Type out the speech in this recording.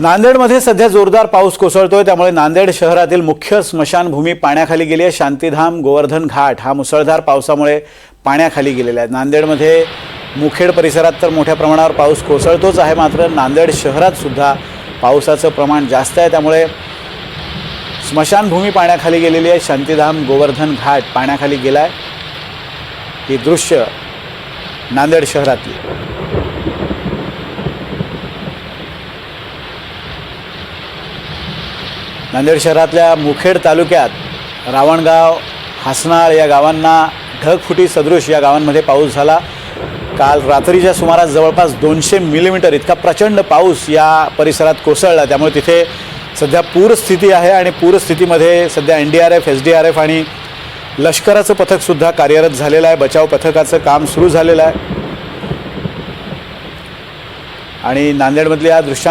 नांदेडमध्ये सध्या जोरदार पाऊस कोसळतोय. त्यामुळे नांदेड शहरातील मुख्य स्मशानभूमी पाण्याखाली गेली आहे. शांतीधाम गोवर्धन घाट हा मुसळधार पावसामुळे पाण्याखाली गेलेला आहे नांदेडमध्ये मुखेड परिसरात तर मोठ्या प्रमाणावर पाऊस कोसळतोच आहे. मात्र नांदेड शहरातसुद्धा पावसाचं प्रमाण जास्त आहे. त्यामुळे स्मशानभूमी पाण्याखाली गेलेली आहे. शांतीधाम गोवर्धन घाट पाण्याखाली गेला आहे ही दृश्य नांदेड शहरातली. नांदेड शहरातल्या मुखेड तालुक्यात रावणगाव हासनाळ या गावांना ढगफुटी सदृश या गावांमध्ये पाऊस झाला. काल रात्रीच्या सुमारास जवळपास दोनशे मिलीमीटर इतका प्रचंड पाऊस या परिसरात कोसळला. त्यामुळे तिथे सध्या पूरस्थिती आहे आणि पूरस्थितीमध्ये सध्या N D R F S D R F आणि लष्कराचं पथकसुद्धा कार्यरत झालेलं आहे. बचाव पथकाचं काम सुरू झालेलं आहे. आणि नांदेडमधल्या या दृश्यानं